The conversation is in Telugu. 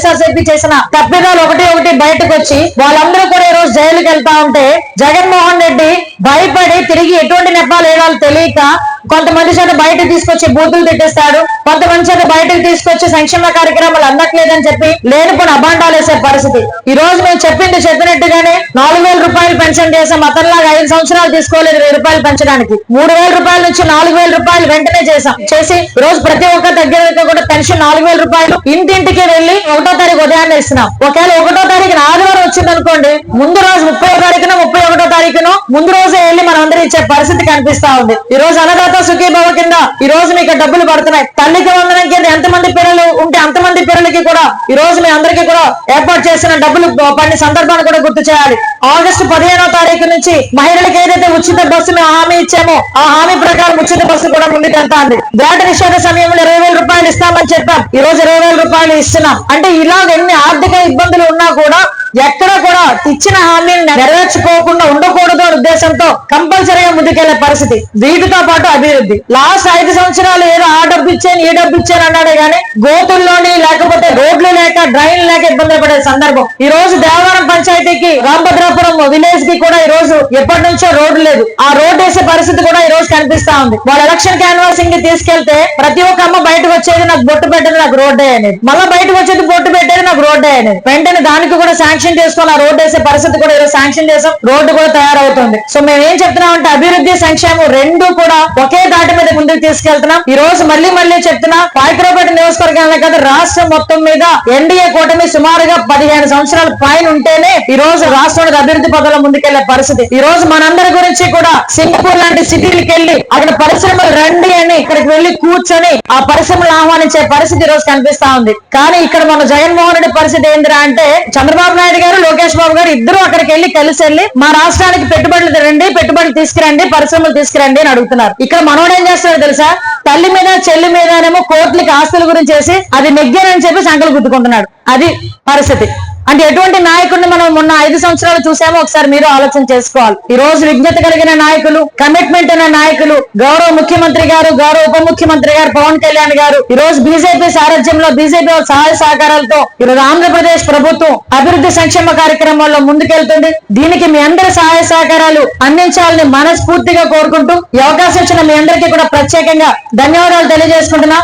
వైఎస్ఆర్సీపీ చేసిన తప్పిదాలు ఒకటి ఒకటి బయటకు వచ్చి వాళ్ళందరూ కూడా ఈ రోజు జైలుకి వెళ్తా ఉంటే జగన్మోహన్ రెడ్డి భయపడి తిరిగి ఎటువంటి నెపాలు వేయాలో తెలియక కొంతమంది చేత బయటకు తీసుకొచ్చి బూతులు తిట్టేస్తాడు కొంతమంది చేత బయటకు తీసుకొచ్చి సంక్షేమ కార్యక్రమాలు అందట్లేదని చెప్పి లేనిపోయిన అభాండాలు వేసే పరిస్థితి. ఈ రోజు మేము చెప్పింది చెప్పినట్టుగానే నాలుగు వేల రూపాయలు పెన్షన్ చేసాం అతనిలాగా ఐదు సంవత్సరాలు తీసుకోలేదు వెయ్యి రూపాయలు పెంచడానికి. మూడు వేల రూపాయల నుంచి నాలుగు వేల రూపాయలు వెంటనే చేసాం చేసి ఈ రోజు ప్రతి ఒక్క దగ్గర కూడా పెన్షన్ నాలుగు వేల రూపాయలు ఇంటింటికి వెళ్ళి ఒకటో తారీఖు ఉదయాన్నే ఇస్తున్నాం. ఒకవేళ ఒకటో తారీఖు నాలుగు వచ్చింది అనుకోండి ముందు రోజు ముప్పై తారీఖున ముప్పై ఒకటో తారీఖున ముందు రోజే వెళ్ళి మనం అందరూ ఇచ్చే పరిస్థితి కనిపిస్తా ఉంది. ఈ రోజు అన్నదాత సుఖీభావ కింద ఈ రోజు మీకు డబ్బులు పడుతున్నాయి. తల్లికి వందనం కింద ఎంతమంది పిల్లలు ఉంటే అంతమంది పిల్లలకి కూడా ఈ రోజు మీ అందరికీ కూడా ఏర్పాటు చేసిన డబ్బులు పడిన సందర్భాన్ని కూడా గుర్తు చేయాలి. ఆగస్టు పదిహేనో తారీఖు నుంచి మహిళలకు ఏదైతే ఉచిత బస్సు మేము హామీ ఇచ్చామో ఆ హామీ ప్రకారం ఉచిత బస్సు కూడా ముందుకు వెళ్తాంది నిషేధ సమయంలో ఇరవై వేల రూపాయలు ఇస్తామని చెప్పాం. ఈ రోజు ఇరవై వేల రూపాయలు ఇస్తున్నాం. అంటే ఇలాగ ఎన్ని ఆర్థిక ఇబ్బందులు ఉన్నా కూడా ఎక్కడ కూడా ఇచ్చిన హామీని నెరవేర్చుకోకుండా ఉండకూడదు అని కంపల్సరీగా ముందుకెళ్ళే పరిస్థితి. వీటితో పాటు అభివృద్ధి. లాస్ట్ ఐదు సంవత్సరాలు ఏదో ఆ డబ్బు ఇచ్చాను ఈ డబ్బు ఇచ్చాను అన్నాడే గానీ గోతుల్లోని లేకపోతే రోడ్లు లేక డ్రైన్ లేక ఇబ్బంది పడే సందర్భం. ఈ రోజు దేవరం పంచాయతీకి రామభద్రాపురం విలేజ్కి కూడా ఈ రోజు ఎప్పటి నుంచో రోడ్డు లేదు. ఆ రోడ్డు వేసే పరిస్థితి కూడా ఈ రోజు కనిపిస్తా ఉంది. వాళ్ళ ఎలక్షన్ క్యాన్వాసింగ్కి తీసుకెళ్తే ప్రతి ఒక్క అమ్మ బయటకు వచ్చేది నాకు బొట్టు పెట్టేది నాకు రోడ్డే అనేది. మళ్ళీ బయటకు వచ్చేది బొట్టు పెట్టేది నాకు రోడ్డే అనేది. వెంటనే దానికి కూడా శాంక్షన్ చేసుకొని ఆ రోడ్డు వేసే పరిస్థితి కూడా ఈరోజు శాంక్షన్ చేసాం. రోడ్డు కూడా తయారవుతుంది. సో మేము ఏం చెప్తున్నాం అంటే అభివృద్ధి సంక్షేమం రెండు కూడా ఒకే దాటి మీద ముందుకు తీసుకెళ్తున్నాం. ఈ రోజు మళ్ళీ మళ్ళీ చెప్తున్నా పాయకరాపేట నియోజకవర్గాలనే కాదు రాష్ట్రం మొత్తం మీద ఎన్డీఏ కూటమి సుమారుగా పదిహేను సంవత్సరాల పైన ఉంటేనే ఈ రోజు రాష్ట్రానికి అభివృద్ధి పదంలో ముందుకెళ్ళే పరిస్థితి. ఈ రోజు మనందరి గురించి కూడా సింగపూర్ లాంటి సిటీలకు వెళ్ళి అక్కడ పరిశ్రమలు రండి అని ఇక్కడికి వెళ్ళి కూర్చొని ఆ పరిశ్రమలు ఆహ్వానించే పరిస్థితి ఈ రోజు కనిపిస్తా ఉంది. కానీ ఇక్కడ మన జగన్మోహన్ రెడ్డి పరిస్థితి ఏందిరా అంటే చంద్రబాబు నాయుడు గారు లోకేష్ బాబు గారు ఇద్దరు అక్కడికి వెళ్ళి కలిసి వెళ్ళి మా రాష్ట్రానికి పెట్టుబడులు తెరండి పెట్టుబడులు తీసుకురండి పరిశ్రమలు తీసుకురండి అని అడుగుతున్నారు. ఇక్కడ మనోడు ఏం చేస్తాడో తెలుసా? తల్లి మీద చెల్లి మీదనేమో కోర్టులకి ఆస్తుల గురించి చేసి అది నెగ్గానని చెప్పి సంకలు గుద్దుకుంటున్నాడు అది పరిస్థితి. అంటే ఎటువంటి నాయకుడిని మనం మొన్న ఐదు సంవత్సరాలు చూసామో ఒకసారి మీరు ఆలోచన చేసుకోవాలి. ఈ రోజు విజ్ఞత కలిగిన నాయకులు కమిట్మెంట్ ఉన్న నాయకులు గౌరవ ముఖ్యమంత్రి గారు గౌరవ ఉప ముఖ్యమంత్రి గారు పవన్ కళ్యాణ్ గారు ఈ రోజు బీజేపీ సారథ్యంలో బీజేపీ సహాయ సహకారాలతో ఈరోజు ఆంధ్రప్రదేశ్ ప్రభుత్వం అభివృద్ధి సంక్షేమ కార్యక్రమాల్లో ముందుకెళ్తుంది. దీనికి మీ అందరి సహాయ సహకారాలు అందించాలని మనస్ఫూర్తిగా కోరుకుంటూ ఈ అవకాశం ఇచ్చిన మీ అందరికీ కూడా ప్రత్యేకంగా ధన్యవాదాలు తెలియజేసుకుంటున్నా.